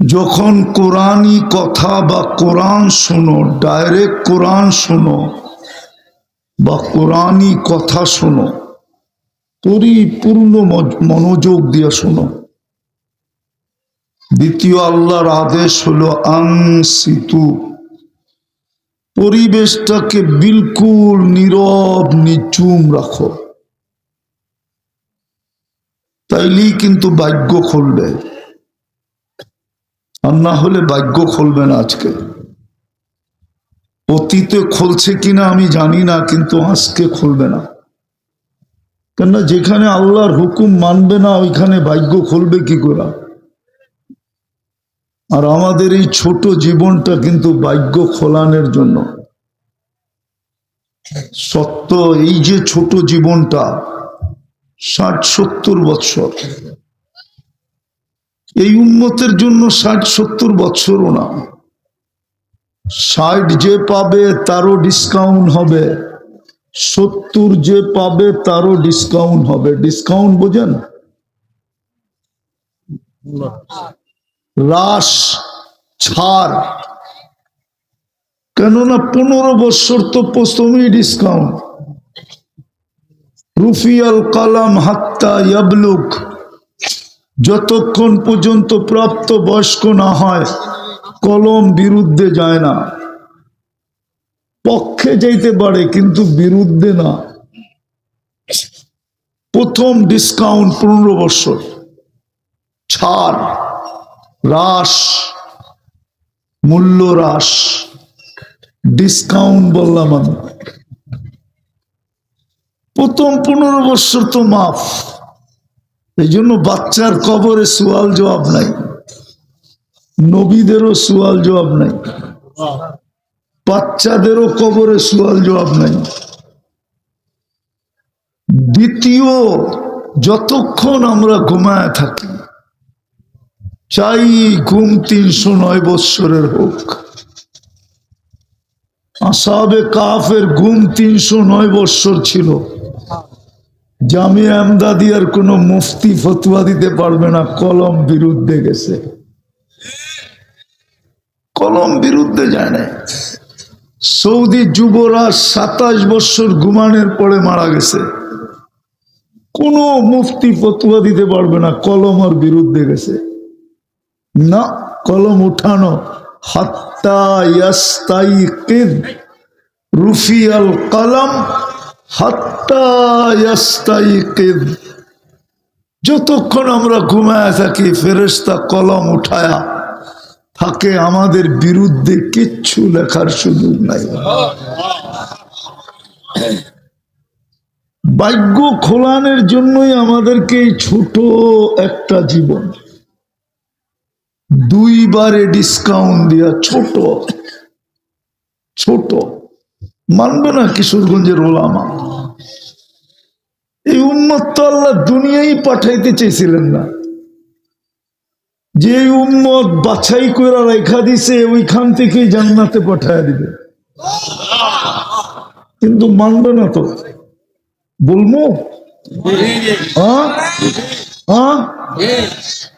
যখন কোরআনই কথা বা কোরআন শোনো ডাইরেক্ট কোরআন শোনো বা কোরআনই কথা শোনো, পরিপূর্ণ মনোযোগ দিয়ে শোনো। দ্বিতীয় আল্লাহর আদেশ হলো আংসিতু পরিবেশটাকে বিলকুল নীরব, নিচুম রাখো। তাইলেই কিন্তু ভাগ্য খুলবে। আর না হলে ভাগ্য খুলবে না আজকে। অতীতে খুলছে কিনা আমি জানি না, কিন্তু আজকে খুলবে না। কেননা যেখানে আল্লাহর হুকুম মানবে না, ওইখানে ভাগ্য খুলবে কি করে? আর আমাদের এই ছোট জীবনটা কিন্তু ভাগ্য খোলানোর জন্য। সত্য, এই যে ছোট জীবনটা, ষাট সত্তর বৎসর এই উন্মতের জন্য ষাট, সত্তর বৎসরও না। ষাট যে পাবে তারও ডিসকাউন্ট হবে। সত্তর যে পাবে তারও ডিসকাউন্ট হবে। ডিসকাউন্ট বোঝেন? রাস ছাড়। কেননা পনেরো বছর তো প্রথমেই ডিসকাউন্ট রুফিয়াল কালাম হাত্তা ইয়াবলুক যতক্ষণ পর্যন্ত প্রাপ্ত বয়স্ক না হয়, কলম বিরুদ্ধে যায় না। পক্ষে যাইতে পারে, কিন্তু বিরুদ্ধে না। প্রথম ডিসকাউন্ট পনেরো বছর। ছাড়, হ্রাস, মূল্য হ্রাস। ডিসকাউন্ট বললাম আমি। প্রথম পনেরো বছর তো মাফ এই জন্য বাচ্চার কবরে সুয়াল জবাব নাই। নবীদেরও সুয়াল জবাব নাই। বাচ্চাদেরও কবরে সুয়াল জবাব নাই। দ্বিতীয়, যতক্ষণ আমরা ঘুমায় থাকি, চাই ঘুম তিনশো নয় বৎসরের হোক। আসাবে কাফের ঘুম তিনশো নয় বৎসর ছিল। জামিয়া আমদাদিয়ার কোনো মুফতি ফতুয়া দিতে পারবে না, কলম বিরুদ্ধে গেছে। কলম বিরুদ্ধে যায় না সৌদি যুবরাজ সাতাশ বছর ঘুমানোর পরে মারা গেছে। কোনো মুফতি ফতুয়া দিতে পারবে না, কলম ওর বিরুদ্ধে গেছে। না, কলম উঠানো। হাত্তা ইয়াস্তাইকিদ রুফিয়াল কলম যতক্ষণ আমরা ঘুমায় থাকি, ফেরেশতা কলম উঠায়া থাকে, আমাদের বিরুদ্ধে কিচ্ছু লেখার সুযোগ নাই। ভাগ্য খোলানোর জন্যই আমাদেরকে এই ছোট একটা জীবন, দুইবারে ডিসকাউন্ট দিয়া ছোট ছোট। মানবে না কিশোরগঞ্জের ওলামা। এই উম্মত তো আল্লাহ দুনিয়াই পাঠাইতে চেয়েছিলেন না। যে উম্মত বাছাই করে রেখা দিছে, ওইখান থেকেই জান্নাতে পাঠায় দিবে। কিন্তু মানবে না তো। বলব? হ্যাঁ? হ্যাঁ?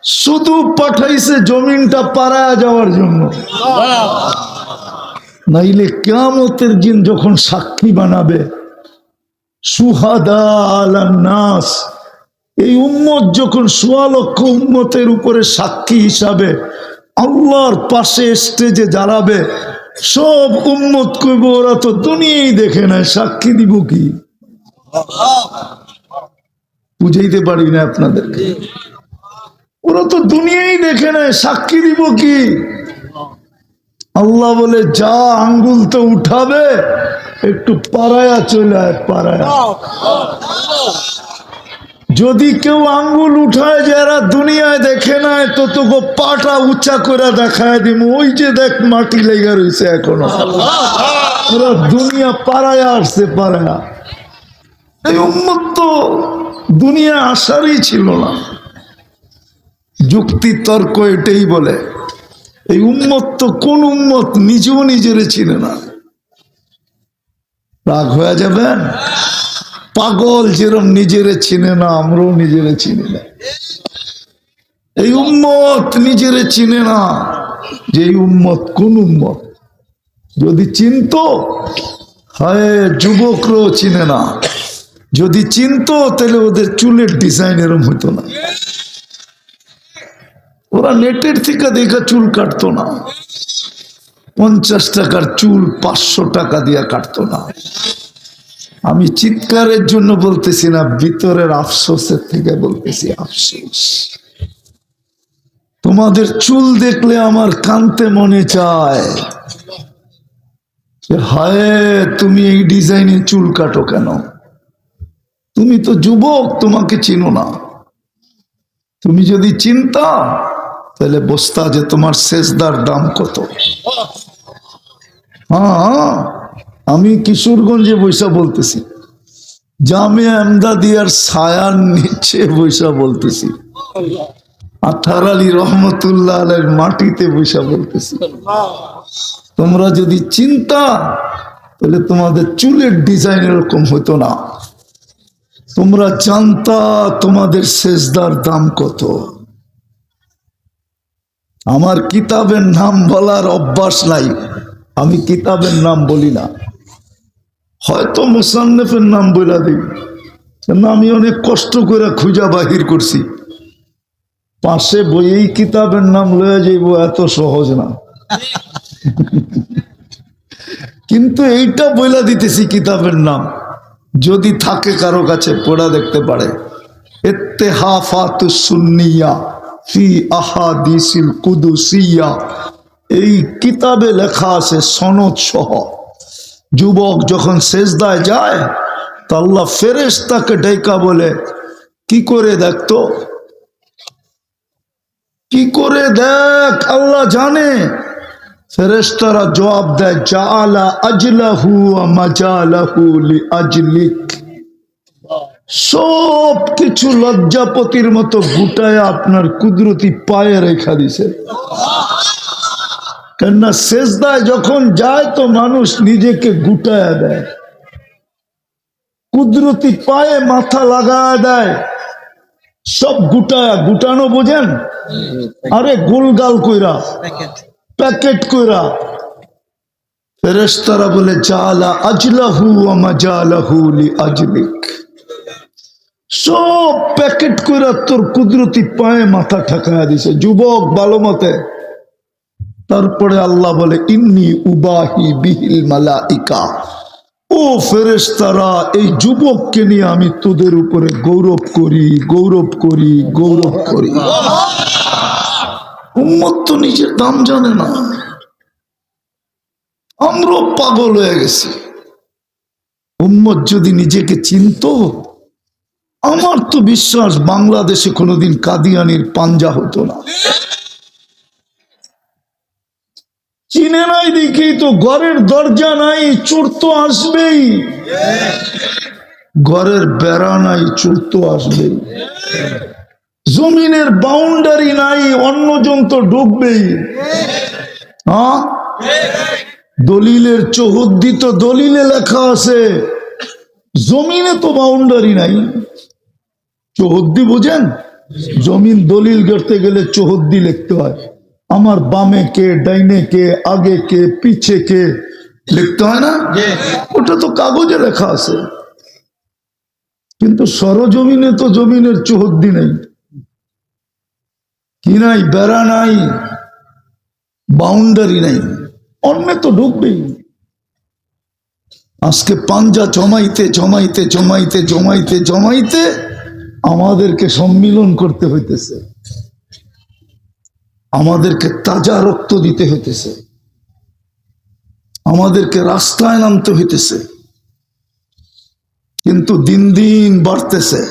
শুধু পাঠাইছে জমিনটা পাড়ায় যাওয়ার জন্য। নাইলে কেয়ামতের দিন যখন সাক্ষী বানাবে সুহাদা নাস এই উম্মত যখন সোয়া লক্ষ উম্মতের উপরে সাক্ষী হিসাবে আল্লাহর পাশে স্টেজে দাঁড়াবে, সব উম্মত কইব, ওরা তো দুনিয়াই দেখে নেয় সাক্ষী দিব কি? বুঝাইতে পারি না আপনাদেরকে। ওরা তো দুনিয়াই দেখে নেয় সাক্ষী দিব কি? আল্লাহ বলে, যা আঙ্গুল তো উঠাবে, একটু পাড়ায়া চলে আয়, পাড়ায়া। যদি কেউ আঙ্গুল উঠায় যারা দুনিয়ায় দেখে নাই, তো তোকে পাটা উঁচা করে দেখায় দিব। ওই যে দেখ, মাটি লেগে রয়েছে এখনও। ওরা দুনিয়া পাড়ায় আসছে, পাড়ায়া। এই উন্মত তো দুনিয়া আসারই ছিল না। যুক্তি তর্ক এটাই বলে। এই উম্মত তো কোন উম্মত নিজেও নিজেরে চিনে না। রাগ হয়ে যাবেন পাগল যেরম নিজেরে চিনে না, আমরাও নিজেরে চিনি না। এই উম্মত নিজেরে চিনে না। যে এই কোন উম্মত? যদি চিনত, হয়, যুবকরাও চিনে না। যদি চিনত, তাহলে ওদের চুলের ডিজাইন এরম হতো না। ওরা নেটের থেকে দেখা চুল কাটতো না। পঞ্চাশ টাকার চুল পাঁচশো টাকা দিয়ে কাটতো না। আমি চিৎকারের জন্য বলতেছি না, ভিতরের আফসোসের থেকে বলতেছি আফসোস। তোমাদের চুল দেখলে আমার কানতে মনে চায় হায়, তুমি এই ডিজাইনে চুল কাটো কেন? তুমি তো যুবক, তোমাকে চিনো না। তুমি যদি চিন্তা তাহলে বস্তা যে তোমার শেষদার দাম কত? হ্যাঁ আমি কিশোরগঞ্জে বৈশা বলতেছি। জামে আমদাদিয়ার ছায়ার নিচে বৈশা বলতেছি। আঠার আলী রহমতুল্লাহ মাটিতে বৈশা বলতেছি। তোমরা যদি চিন্তা, তাহলে তোমাদের চুলের ডিজাইন এরকম হতো না। তোমরা জানতা তোমাদের শেষদার দাম কত। আমার কিতাবের নাম বলার অভ্যাস নাই। আমি কিতাবের নাম বলি না। হয়তো মুসান্নেফের নাম বইলা দিই। কেন আমি অনেক কষ্ট করে খুঁজা বাহির করছি। পাশে বইয়েই কিতাবের নাম লয়ে যাইব, এত সহজ না। কিন্তু এইটা বইলা দিতেছি কিতাবের নাম। যদি থাকে কারও কাছে, পড়া দেখতে পারে। ইত্তেহাফাতুস সুন্নিয়া ফি আহাদিসিল কুদুসিয়া। এই কিতাবে লেখা আছে সনদ সহ। যুবক যখন সেজদায় যায়, তো আল্লাহ ফেরেস তাকে ডেকা বলে, কি করে দেখতো? কি করে দেখ, আল্লাহ জানে। ফেরেশতারা জবাব দেয়, জাআলা আজলাহু ওয়া মাজালাহু লিআজলিক সব কিছু লজ্জাপতির মতো গুটায় আপনার কুদরতি পায়ে রেখা দিছে। কেননা শেষদায় যখন যায় তো মানুষ নিজেকে গুটায় দেয়। কুদরতি পায়ে মাথা লাগায় দেয়। সব গুটায়া, গুটানো বোঝেন? আরে গোলগাল কইরা, প্যাকেট কইরা। ফেরেশতারা বলে, জালা আজলাহু ওয়া মাজালাহু লিআজলিক সব প্যাকেট করে তোর কুদরতি পায়ে মাথা ঠেকায় দিছে। যুবক, ভালো মতে। তারপরে আল্লাহ বলে, ইন্নি উবাহি বিহিল মালাইকা। ও ফেরেশতারা, এই যুবককে নিয়ে আমি তোদের উপরে গৌরব করি গৌরব করি গৌরব করি। তো নিজের দাম জানে না। আমরাও পাগল হয়ে গেছি। উম্মত যদি নিজেকে চিনত আমার তো বিশ্বাস বাংলাদেশে কোনোদিন কাদিয়ানির পাঞ্জা হতো না। চিনে নাই দেখেই তো, ঘরের দরজা নাই, চোর তো আসবেই। ঘরের বেড়া নাই, চোর তো আসবেই। জমিনের বাউন্ডারি নাই, অন্যজন তো ডুববেই। দলিলের চৌহদ্দি তো দলিলে লেখা আছে। জমিনে তো বাউন্ডারি নাই। চৌহদ্দি বোঝেন? জমিন দলিল করতে গেলে চৌহদ্দি লিখতে হয়। আমার বামে কে, ডাইনে কে, আগে কে, পিছে কে লিখতে হয় না? ওটা তো কাগজে লেখা আছে। কিন্তু সরজমিনে তো জমিনের চৌহদ্দি নেই। কি নাই? বেড়া নাই। বাউন্ডারি নাই। অন্য তো ঢুকবেই। আজকে পাঞ্জা জমাইতে জমাইতে জমাইতে জমাইতে জমাইতে আমাদেরকে সম্মিলন করতে হইতেছে। আমাদেরকে তাজা রক্ত দিতে হইতেছে। আমাদেরকে রাস্তায় নামতে হইতেছে। কিন্তু দিন দিন বাড়তেছে।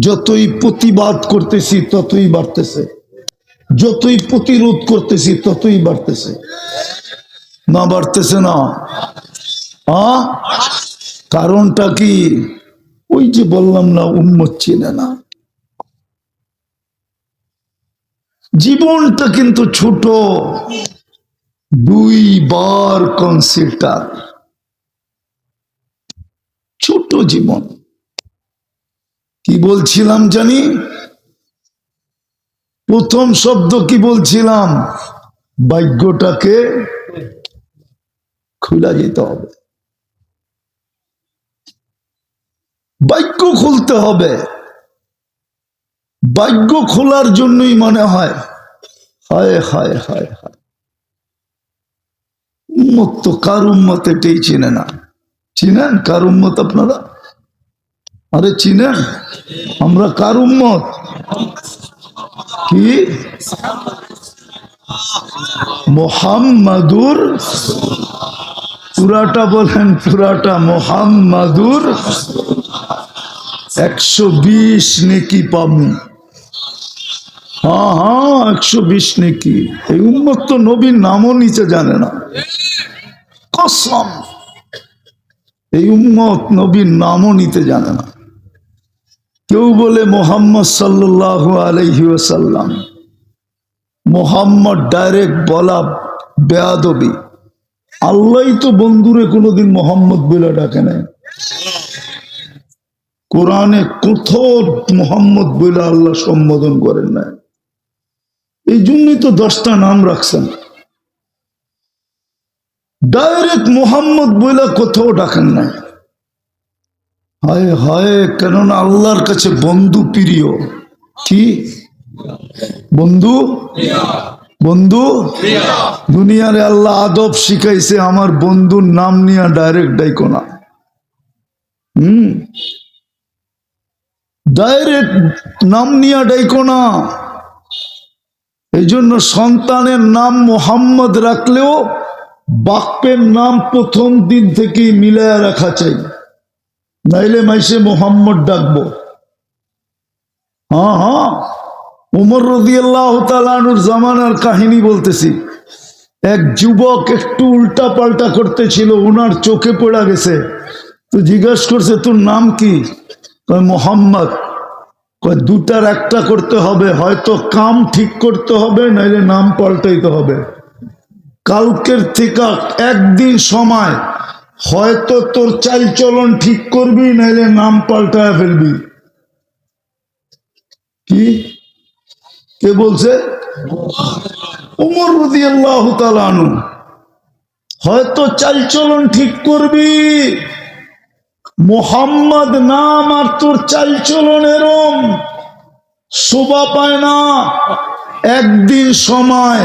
যতই প্রতিবাদ করতেছি, ততই বাড়তেছে। যতই প্রতিরোধ করতেছি, ততই বাড়তেছে। না বাড়তেছে না। কারণটা কি? ওই যে বললাম না উন্মত চিনে না। জীবনটা কিন্তু ছোট। দুইবার কনসিডার ছোট জীবন। কি বলছিলাম জানি? প্রথম শব্দ কি বলছিলাম? ভাগ্যটাকে খোলা যেতে হবে। বাক্য খুলতে হবে। বাক্য খোলার জন্যই মনে হয়। হায় হায় হায় হায়। উম্মত তো কার উম্মত এটাই চিনে না। চিনেন কার উম্মত আপনারা? আরে চিনেন? আমরা কার উম্মত? কি? মোহাম্মদুর? পুরাটা বলেন পুরাটা মোহাম্মদুর? একশো বিশ নেকি পাবো। হ্যাঁ হ্যাঁ একশো বিশ নেকি। এই উম্মত তো নবীর নামও নিচে জানে না। কসম। এই উম্মত নবীর নামও নিতে জানে না। কেউ বলে মোহাম্মদ সাল্লাহ আলহি ওসাল্লাম মোহাম্মদ ডাইরেক্ট বলা বেয়াদবি। আল্লাহ তো বন্ধুরে কোনোদিন মোহাম্মদ বলে ডাকে নাই। কোরআনে কোথাও মোহাম্মদ বলে আল্লাহ সম্বোধন করেন না এই জন্যই তো দশটা নাম রাখছেন। ডাইরেক্ট মোহাম্মদ বলে কোথাও ডাকেন না হায় হায়, কেননা আল্লাহর কাছে বন্ধু প্রিয়। কি? বন্ধু? বন্ধু? দুনিয়ারে আল্লাহ আদব শিখাইছে, আমার বন্ধুর নাম নিয়ে ডাইরেক্ট ডাইকো না। হুম? ডাইরেক্ট নাম নিয়ে ডাইকো না। এই জন্য সন্তানের নাম মোহাম্মদ রাখলেও বাক্যের নাম প্রথম দিন থেকেই মিলায়া রাখা চাই। নাইলে মাইসে মোহাম্মদ ডাকবো। হ্যাঁ হ্যাঁ। উমর রদি আল্লাহ তালুর জামানার কাহিনী বলতেছি। এক যুবক একটু উল্টা পাল্টা করতেছিল ওনার চোখে পড়া গেছে। তো জিজ্ঞাসা করছে, তোর নাম কি? মোহাম্মদ দুটার একটা করতে হবে, হয়তো কাম ঠিক করতে হবে, নাইলে নাম পাল্টাইতে হবে। কালকের থেকে একদিন সময়, হয়তো তোর চাল চলন ঠিক করবি, নাইলে নাম পাল্টায় ফেলবি। কি? কে বলছে? উমর রদি আল্লাহ হয়তো চালচলন ঠিক করবি মোহাম্মদ নাম আর তোর চালচলন এরম শোভা পায় না। একদিন সময়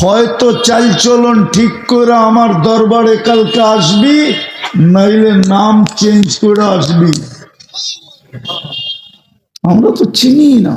হয়তো চালচলন ঠিক করে আমার দরবারে কালকে আসবি, নাইলে নাম চেঞ্জ করে আসবি। আমরা তো চিনি না।